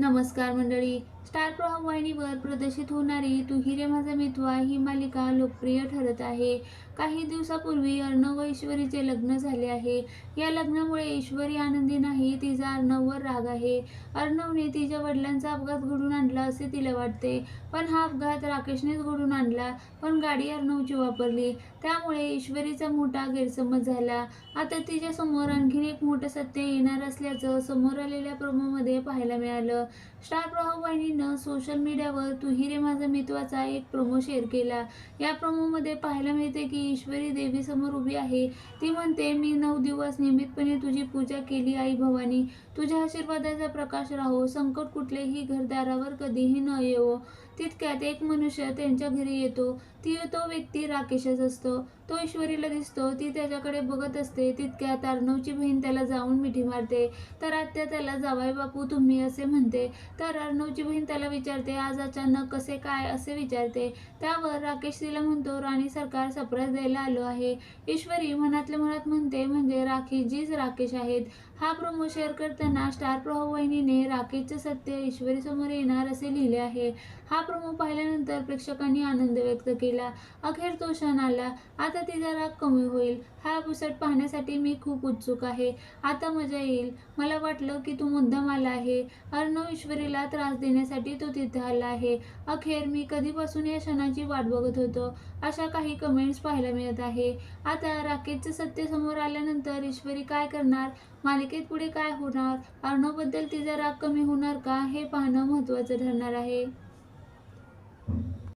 नमस्कार मंडळी. स्टार प्रवाह वाहिनीवर प्रदर्शित होणारी तू हिरे माझा मितवा ही मालिका लोकप्रिय ठरत आहे. काही दिवसापूर्वी अर्णव व ईश्वरीचे लग्न झाले आहे. या लग्नामुळे ईश्वरी आनंदी नाही तिचा अर्णववर राग आहे. अर्णवने तिच्या वडिलांचा अपघात घडून आणला असे तिला वाटते. पण हा अपघात राकेशनेच घडून आणला पण गाडी अर्णवची वापरली. त्यामुळे ईश्वरीचा मोठा गैरसमज झाला. आता तिच्यासमोर आणखीन एक मोठं सत्य येणार असल्याचं समोर आलेल्या प्रोमोमध्ये पाहायला मिळालं. स्टार प्रवाह वाहिनीनं सोशल मीडियावर तू हिरे माझा मित्वाचा एक प्रोमो शेअर केला. या प्रोमोमध्ये पाहायला मिळते की ईश्वरी देवी समोर उभी आहे. ती म्हणते मी नऊ दिवस नियमितपणे तुझी पूजा केली आई भवानी. तुझ्या आशीर्वादाचा प्रकाश राहो. संकट कुठलेही घरदारावर कधीही न येवो तितक्यात एक मनुष्य त्यांच्या घरी येतो. ती तो व्यक्ती राकेशच असतो. तो ईश्वरीला दिसतो. ती त्याच्याकडे बघत असते. तितक्यात अर्णवची बहीण त्याला जाऊन मिठी मारते. तर आत्या त्याला जावाई बापू तुम्ही असे म्हणते. तर अर्णवची बहीण त्याला विचारते आज अचानक कसे काय? असे विचारते. त्यावर राकेश तिला म्हणतो राणी सरकार सरप्राईज द्यायला आलो आहे. ईश्वरी मनातल्या मनात म्हणते म्हणजे राखी जीच राकेश आहेत. हा प्रोमो शेअर करताना स्टार प्रवाह वहिनीने राकेशचं सत्य ईश्वरी समोर येणार असे लिहिले आहे. हा प्रोमो पाहिल्यानंतर प्रेक्षकांनी आनंद व्यक्त केला. अखेर तो क्षण आला. आता तिचा राग कमी होईल. हा पुसट पाहण्यासाठी मी खूप उत्सुक आहे. आता मजा येईल. मला वाटलं की तू मुद्दाम आला आहे. अर्णव ईश्वरीला त्रास देण्यासाठी तो तिथे आला आहे. अखेर मी कधीपासून या क्षणाची वाट बघत होतो? अशा काही कमेंट्स पाहायला मिळत आहे. आता राकेशचं सत्य समोर आल्यानंतर ईश्वरी काय करणार? मालिकेत पुढे काय होणार? अर्णवबद्दल तिचा राग कमी होणार का? हे पाहणं महत्त्वाचं ठरणार आहे.